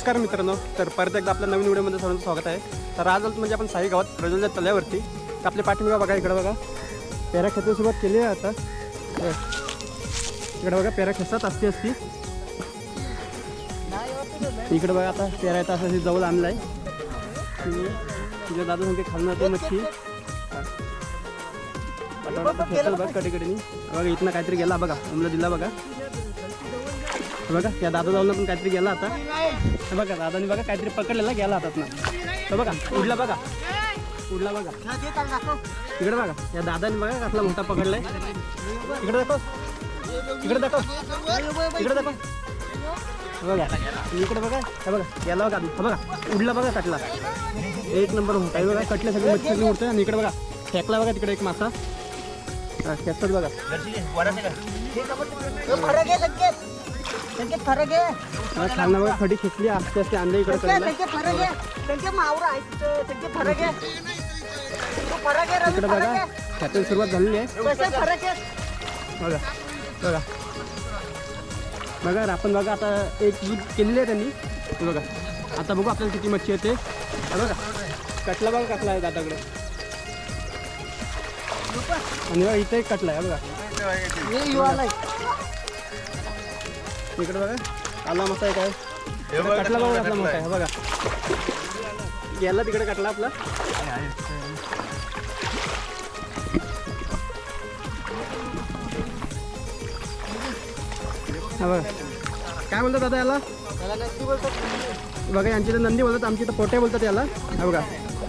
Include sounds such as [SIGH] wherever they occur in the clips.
नमस्कार मित्रांनो. तर परत एकदा आपल्या नवीन व्हिडिओमध्ये सर्वांचं स्वागत आहे. तर आज म्हणजे आपण साई गावात प्रज्वलच्या तल्यावरती तर आपले पाठिंबा बघा इकडं बघा. पेरा खेचायला सुरुवात केली आहे आता. इकडं बघा पेरा खेचतात असती असती. इकडं बघा आता पेरा येतात असं जवळ आणलं आहे तुझ्या दादा सांगते खालणार ते मच्छी. बघा कडेकडे बघा इथनं काहीतरी गेला बघा उमला दिला बघा. बघा. या दादा जाऊन पण काहीतरी गेला आता. हे बघा दादानी बघा काहीतरी पकडलेला गेला हातात ना हे बघा उडला बघा. उडला बघा. इकडे बघा या दादानी बघा कसला मोठा पकडलाय. इकडे दाखव. इकडे दाखव. इकडे दाखव. बघा इकडे बघा. हे बघा गेला बघा बघा उडला बघा कटला. एक नंबर मोठा आहे बघा. कटले सगळे मच्छी सगळी उडते आणि इकडे बघा फेकला बघा तिकडे एक मासा. बघा. संकेत फरक आहे. खालनं बघा खडी खेचली आस्ते आस्ते आणले इकडे संकेत फरक आहे. संकेत मावरा आहे तिथं संकेत फरक आहे. तो फरक आहे रवी इकडे फरक बघा. आहे. खेचायला सुरुवात झालेली आहे. फरक आहे. बघा बघा. बघा आपण बघा आता एक दूध केलेली आहे त्यांनी. हे बघा. आता बघू आपल्याला किती मच्छी येते. हा बघा. कटला बघा कटला आहे दादाकडे. आणि बघा इथे एक कटला आहे बघा. युवाला आहे. इकडे बघा. काला मसा आहे. काय कटला बघा आपला मोठा आहे बघा. गेला तिकडे कटला आपला. हा बघा. काय बोलतात दादा याला? बघा यांची तर नंदी बोलतात आमची तर पोटे बोलतात याला. हा बघा.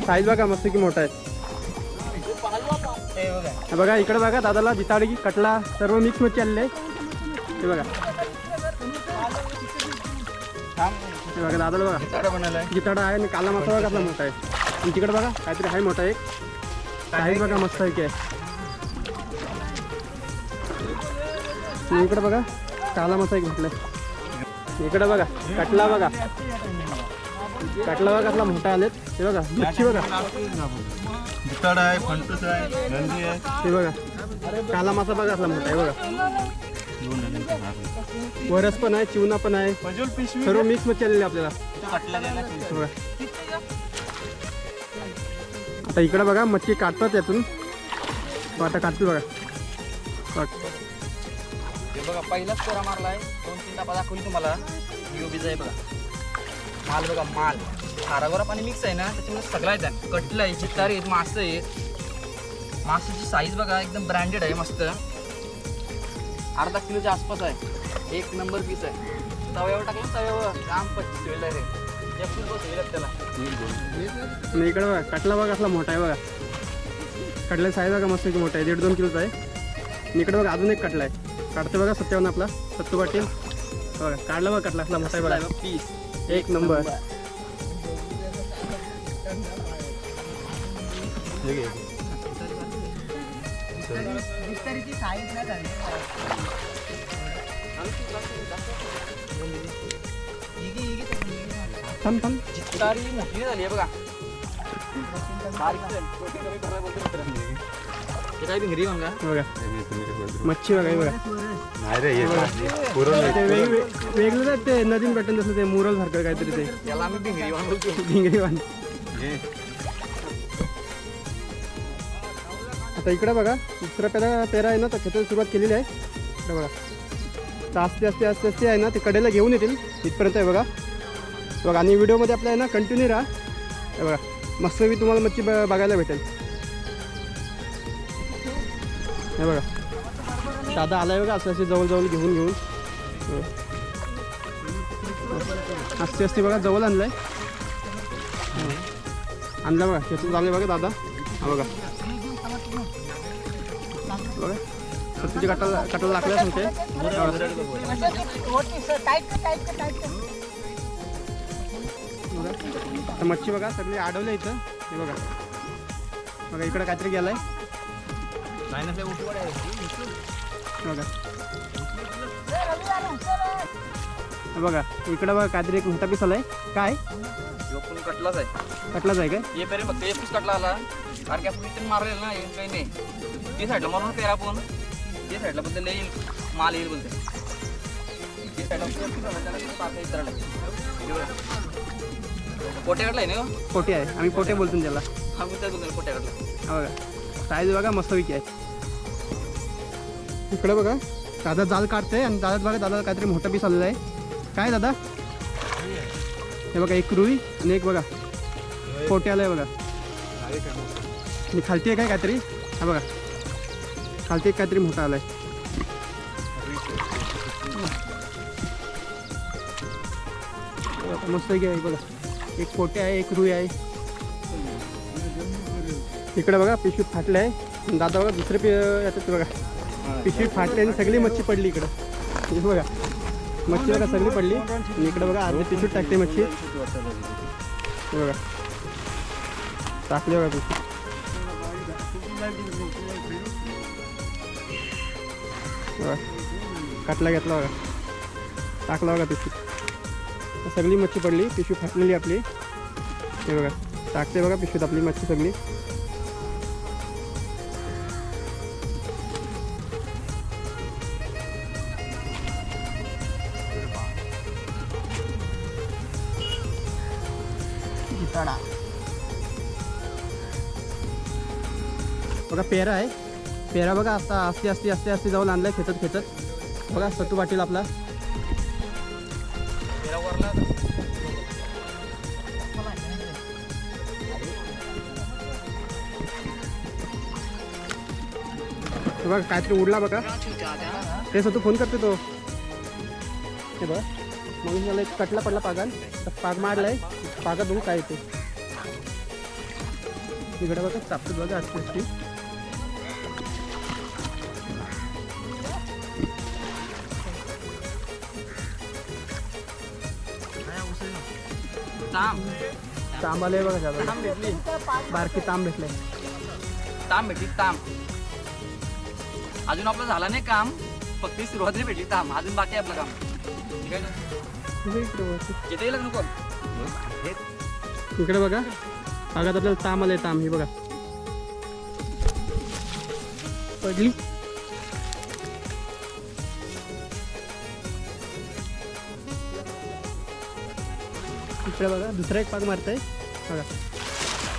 साईज बघा मस्त की मोठा आहे. बघा इकडे बघा दादाला जिताडगी कटला सर्व मिक्स मच्छी आलेले आहे हे बघा. हे बघा दादाला बघा. जिताडा आहे आणि काला मसाला बघा आपला मोठा आहे. आणि तिकडे बघा काहीतरी आहे मोठा एक. साईज बघा मस्त आहे. की आहे इकडे बघा काला मसा एक म्हटलं इकडे बघा कटला बघा. कटला बघा आपला मोठा आलेत. हे बघा मच्छी बघा. जिताड आहे फंटूस आहे हे बघा काला मासा बघा आपला मोठा आहे बघा. वरस पण आहे चिवना पण आहे. सर्व मिक्स आलेली आहे आपल्याला. आता इकडे बघा मच्छी काढतात यातून. आता काढतील बघा. हे बघा पहिलाच कोरा मारलाय. दोन तीन डबा दाखवली तुम्हाला. युबीचा आहे बघा. माल बघा माल. खारागोरा पाणी मिक्स आहे ना त्याच्यामुळे सगळं आहे कटलं आहे चित्तार आहेत मासं आहेत. मासाची साईज बघा एकदम ब्रँडेड आहे मस्त. अर्धा किलोच्या आसपास आहे. एक नंबर पीस आहे. तव्यावर टाकलं तव्यावर. काम पच्चीस वेळ आहे ते फुल बस होईल त्याला. आणि इकडे बघा कटला बघा असला मोठा आहे बघा. कटला साईज बघा मस्त की मोठा आहे. दीड दोन किलोचा आहे. आणि इकडे बघा अजून एक कटला आहे. काढते बघा सत्यावन आपला. सत्तू पाटील. बघा काढला बघा कटला असला मोठा आहे बघा. पीस एक नंबर बिस्तरीची साईज नाही झाली. थांब थांब. चित्तारी मोठी झाली आहे बघा. बारीक आहे. हे काय भिंगरी बघा बघा. मच्छी बघा हे बघा. नाही रे हे पुरण ते वेग वेग- वेगळं ते नदीन पॅटर्न जसं ते मुरल सारखं काहीतरी ते. त्याला आम्ही भिंगरी म्हणतो भिंगरी वाण हे. आता इकडं बघा दुसरा पेरा पेरा आहे ना तर खेचायला सुरुवात केलेली आहे. इकडं बघा. तर आस्ते आस्ते आस्ते आस्ते आहे ना ते कडेला घेऊन येतील. इथपर्यंत आहे बघा. बघा आणि व्हिडिओमध्ये आपल्या आहे ना कंटिन्यू राहा. हे बघा मस्त मी तुम्हाला मच्छी ब- बघायला भेटेल. हे बघा. दादा आलाय बघा असं असे जवळजवळ घेऊन घेऊन. असते असते बघा जवळ आहे आणलं बघा खेचून चालले बघा दादा. हा बघा. सत्तूची कटाला कटाला लागल्या सांगते टाईट बघा तर मच्छी बघा सगळी अडवले इथं. हे बघा. बघा इकडं काहीतरी गेलाय. बघा. बघा इकडं बघा काहीतरी एक मोठा पीस आलाय. काय? कटलाच आहे कटलाच आहे काय ये पेरे फक्त एकच कटला आला. कारण की आपण इथे मारलेलं ना येऊन काही नाही. ती साईडला मारून पेरा आपण ते साईडला बद्दल येईल माल येईल बोलते. ती साईडला पोटे काढलाय ना पोटे आहे. आम्ही पोटे बोलतो त्याला. हा मी त्याच बोलतो पोटे काढला हा बघा. साईज बघा मस्तपैकी आहे. इकडे बघा. दादा जाल काढते आणि दादा बघा दादा काहीतरी मोठं पीस आलेलं आहे. काय दादा? हे बघा एक रुई आणि एक बघा. पोटे आलं आहे. बघा खालती आहे काय काहीतरी? हा बघा. खालती काहीतरी मोठा आलाय. मस्त आहे बघा. एक पोटे आहे एक रुई आहे. इकडे बघा पिशवीत फाटले आहे. दादा बघा दुसरे पि याच्यात बघा. पिशवीत फाटली आणि सगळी मच्छी पडली इकडं. बघा. मच्छी बघा सगळी पडली. आणि इकडे बघा अर्धी पिशवीत टाकते मच्छी. बघा. टाकली बघा पिशवी. काटला घेतला बघा. टाकला बघा पिशवीत सगळी मच्छी पडली पिशवी फाटलेली आपली. हे बघा. टाकते बघा पिशवीत आपली मच्छी सगळी. बघा पेरा आहे. पेरा बघा आता आस्ते असते असते आस्ते जाऊन आणलाय खेचत खेचत. बघा सत्तू पाटील आपला. बघा काहीतरी उडला बघा. ते सत्तू फोन करते तो. हे बघा. मग मला एक कटला पडला पागान. तर पाग मारलाय. पागा बघू काय येते इकडे बघा चापत बघा असते असते ताम तांब आलंय बघा ताम भेटली. बारकी तांब भेटलाय ताम भेटली ताम अजून आपलं झालं नाही काम. फक्त ही सुरुवातीला भेटली ताम अजून बाकी आहे आपलं काम. ठीक आहे ना? इकडे बघा. येते येईल नको? इकडे बघा. पागात आपल्याला तांब आलंय तांब. हे बघा. पडली? इकडे बघा दुसरा एक पाग मारताय. बघा.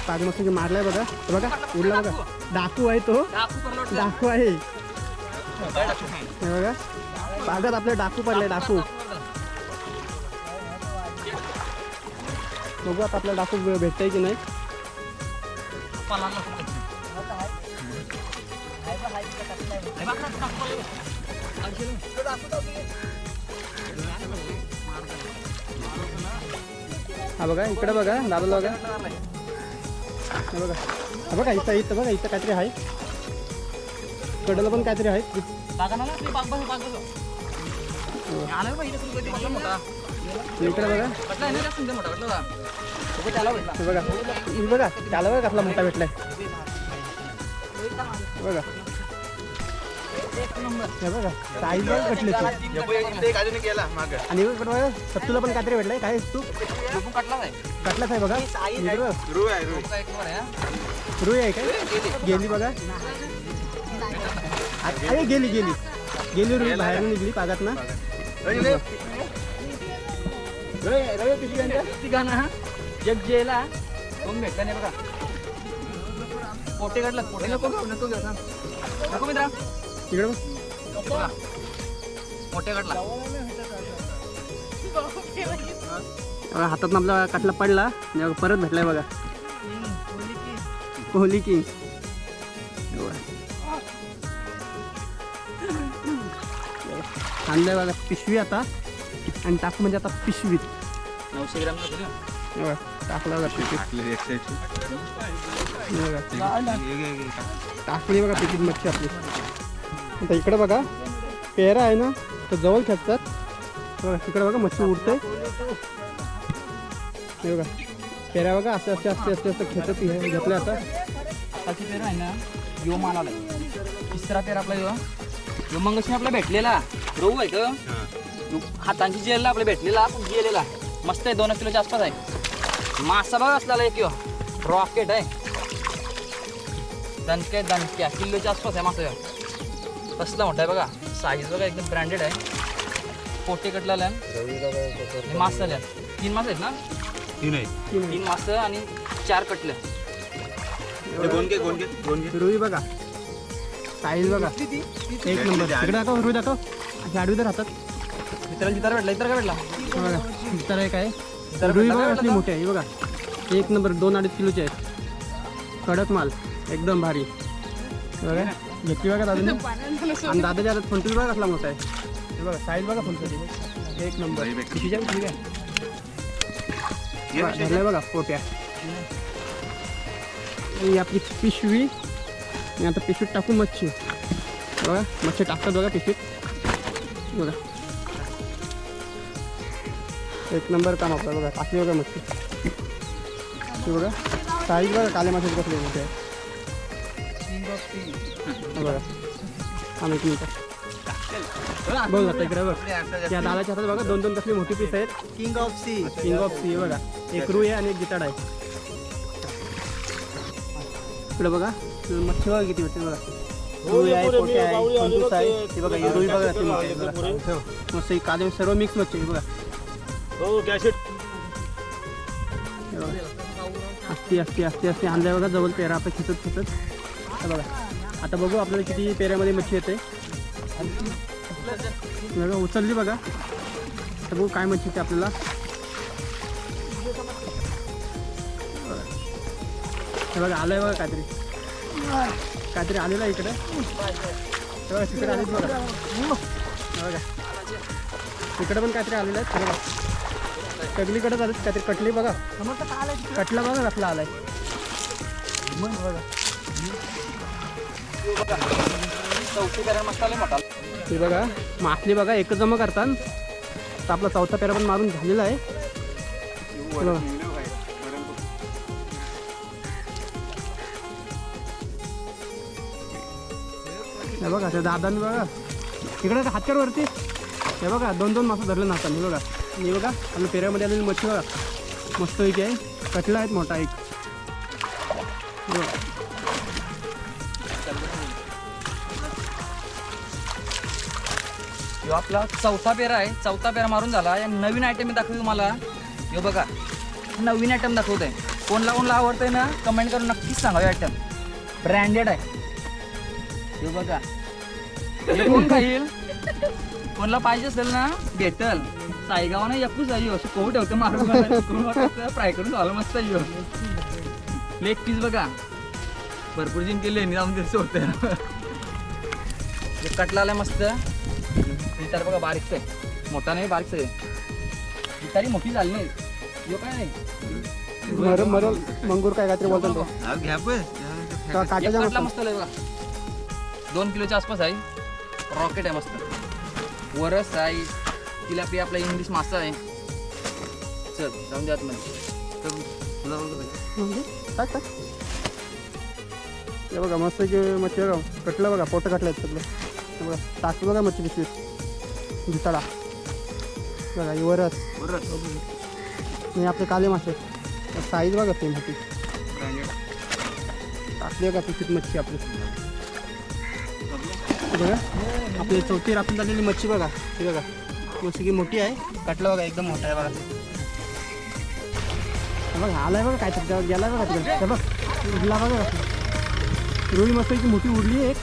पाग मस्त मारलाय बघा. बघा उडला बघा. डाकू आहे तो. डाकू आहे. बघा. पागात आपले डाकू पडले डाकू. बघू आता आपल्याला डाकू भेटतंय की नाही. डाकू हा बघा इकडे बघा दादाला बघा. हे बघा. हा बघा इथं इथं बघा इथं काहीतरी आहे. कडला पण काहीतरी आहे. इकडे बघा. हे बघा. बघा त्याला बघा कसला मोठा भेटलाय. बघा. हे बघा साईज कटले तू आणि इकडे बघा सत्तूला पण काहीतरी भेटलंय काय तू कटलाच आहे. बघा इकडं रुई आहे रुई काय आहे, हा. गेली बघा अरे गेली गेली गेली रुई बाहेर निघली पागात ना हा. एक जेला दोन भेटला नाही बघा पोटे काढला पोटे नको. नको मित्रा बघा पोटे काढला बघा, हातात आपला कटला पडला. परत भेटलाय बघा. कोहली किंग. आणलंय बघा पिशवी आता. आणि टाकू म्हणजे आता पिशवीत नऊशे ग्राम टाकलं हे बघा टाकली बघा पिशवीत मच्छी आपली. आता इकडे बघा पेरा आहे ना तो जवळ खेचतात. बघा तिकडे बघा मच्छी उडते हे बघा पेरा बघा असे असते असते असते असं खेचत हे घेतलं आता. आताची पेरा आहे ना यो माल तिसरा पेरा आपला यो. यो मंगशी आपला भेटलेला. रोहू आहे का हातांची जेलला आपल्या भेटलेला गेलेला मस्त आहे दोन किलोच्या आसपास आहे. मासा बघा असलेला एक यो. रॉकेट आहे. दणके दणक्या किलोच्या आसपास आहे मासा कसला मोठा आहे बघा. साईज बघा एकदम ब्रँडेड आहे. पोटे कटलेला आहे. मासा आल्या तीन मास आहेत ना? तीन आहे तीन तीन मास आणि चार कटलं. ते गोंडके गोंडके गोंडके रुई बघा. साईज बघा. एक नंबर. इकडे दाखव रुई दाखव. अशी आडवी तर राहतात मित्राला जितार भेटला इतर काय भेटला. बघा तर एक आहे. रुई बघा असली मोठी आहे बघा. एक नंबर दोन अडीच किलोचे आहेत. कडक माल. एकदम भारी. बघा. घेतली बघा दादाने [LAUGHS] आणि दादाच्या हातात फंटूस बघा कसला मोठा आहे. हे बघा साईज बघा फंटूची एक नंबर. कितीच्या? किती आहे बघा, धरलंय बघा पोट्या ही आपली पिशवी. आणि आता पिशवीत टाकू मच्छी. बघा मच्छी टाकतात बघा पिशवीत. बघा. एक नंबर काम आपलं बघा टाकली बघा मच्छी. बघा. साईज बघा काले मासे कसले मोठे आहे बघा आम्ही एक मिनिट. बघ आता इकडे बघ. त्या दादाच्या हातात बघा दोन दोन कसली मोठी पीस आहेत. King of sea king of sea बघा. एक रुई आहे आणि एक गिटाड आहे. इकडे बघा. मच्छी बघा किती भेटते बघा. रुई आहे पोटे आहे फंटूस आहे. हे बघा ही रुई बघा किती मोठी. आहे बघा. मस्त ही काले सर्व मिक्स मच्छी आहे बघा. हे. असती असती असती असती आणल्या बघा जवळ पेरा आपलं खिचत खिचत हे बघा. आता बघू आपल्याला किती पेऱ्यामध्ये मच्छी येते. बघा उचलली बघा. तर बघू काय मच्छी येते आपल्याला. हे बघा आलंय बघा काहीतरी. काहीतरी आलेलं आहे इकडे. हे बघा तिकडे आलीच बघा. बघा. इकडे पण काहीतरी आलेलं आहे. बघा. सगळीकडे झालं काहीतरी कटली बघा. कटला बघा कसला आलाय. बघा हे बघा मासली बघा एकच जमा करतात. तर आपला चौथा पेरा पण मारून झालेला आहे. हे बघा हे बघा त्या दादाने बघा. इकडे हातकर वरती हे बघा दोन दोन मासा धरले नातान हे बघा. हे बघा आपल्या पेऱ्यामध्ये आलेली मच्छी बघा. मस्त एक आहे. कटला आहेत मोठा एक. बघा. यो आपला चौथा पेरा आहे. चौथा पेरा मारून झाला. या नवीन आयटम मी दाखवतो तुम्हाला. यो बघा. नवीन आयटम दाखवत आहे कोणला कोणला आवडतंय ना कमेंट करून नक्कीच सांगा आयटम ब्रँडेड आहे. यो बघा. हे कोण खाईल? कोणला पाहिजे असेल ना भेटल. साईगावानं एकूच आहे यो. असं कोहू ठेवतं मारून. फ्राय करून झालं मस्त आहे लेग पीस बघा. भरपूर जिंकले. लेणी जाऊन दिसत होतं कटला आलाय मस्त. गिटार बघा बारीकच आहे मोठा नाही बारीकच आहे गिटारी मोठी झाली नाही. यो काय नाही मरल मंगूर काय काहीतरी बोलतो तो. हा, घ्या पण. मस्त बघा. दोन किलोच्या आसपास आहे. रॉकेट आहे मस्त. वरस आहे. तिला पी आपला इंग्लिश मासा आहे. चल जाऊन द्या आतमध्ये. बघा मस्त की मच्छी बघा कटलं बघा पोटं कटलं आहेत सगळं. हे बघा टाकतो बघा मच्छी पिशवीत. भिताडा बघा ही बरं आणि आपले काले मासे. साईज बघा होती ब्रँडेड टाकली बघा पिशवीत मच्छी आपली? बघा. आपली चौथी राखून झालेली मच्छी बघा. ही बघा. मस्त की मोठी आहे. कटला बघा एकदम मोठा आहे बघा. बघा आलाय बघा काय तर गेलाय बघा तिकडे. बघ. उडला बघा रुई मस्त की मोठी उडली एक.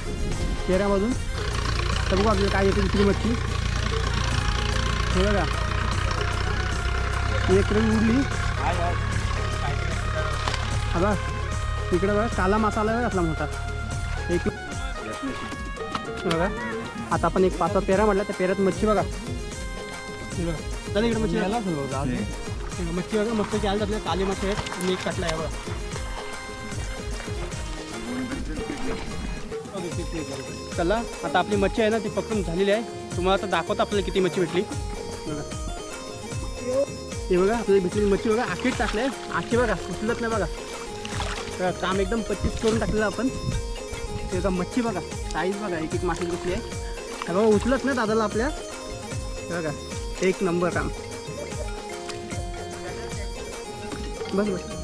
चेहऱ्यामधून. तर बघू आपल्याला काय येते दुसरी मच्छी. हे बघा. एक रुई उडली हा बघा. इकडे बघा काला मसाला आहे असला मोठा. एक बघा. आता आपण एक पाच पेरा म्हटलं त्या पेऱ्यात मच्छी बघा. बघा. चला इकडे मच्छी. आला मच्छी बघा. मस्त की आलं आपल्या काली मच्छी आहेत. आणि एक कटला आहे बघा. चला आता आपली मच्छी आहे ना ती पकडून झालेली आहे. तुम्हाला आता दाखवतो आपल्याला किती मच्छी भेटली. बघा. हे बघा आपल्याला भेटलेली मच्छी बघा आखीत टाकले आखी बघा उचलत नाही बघा. काम एकदम पच्चीस करून टाकलेलं आपण. ते बघा मच्छी बघा साईज बघा एक एक मासे घेतली आहे. बघा उचलत नाही दादाला आपल्या. बघा एक नंबर काम. बस बस.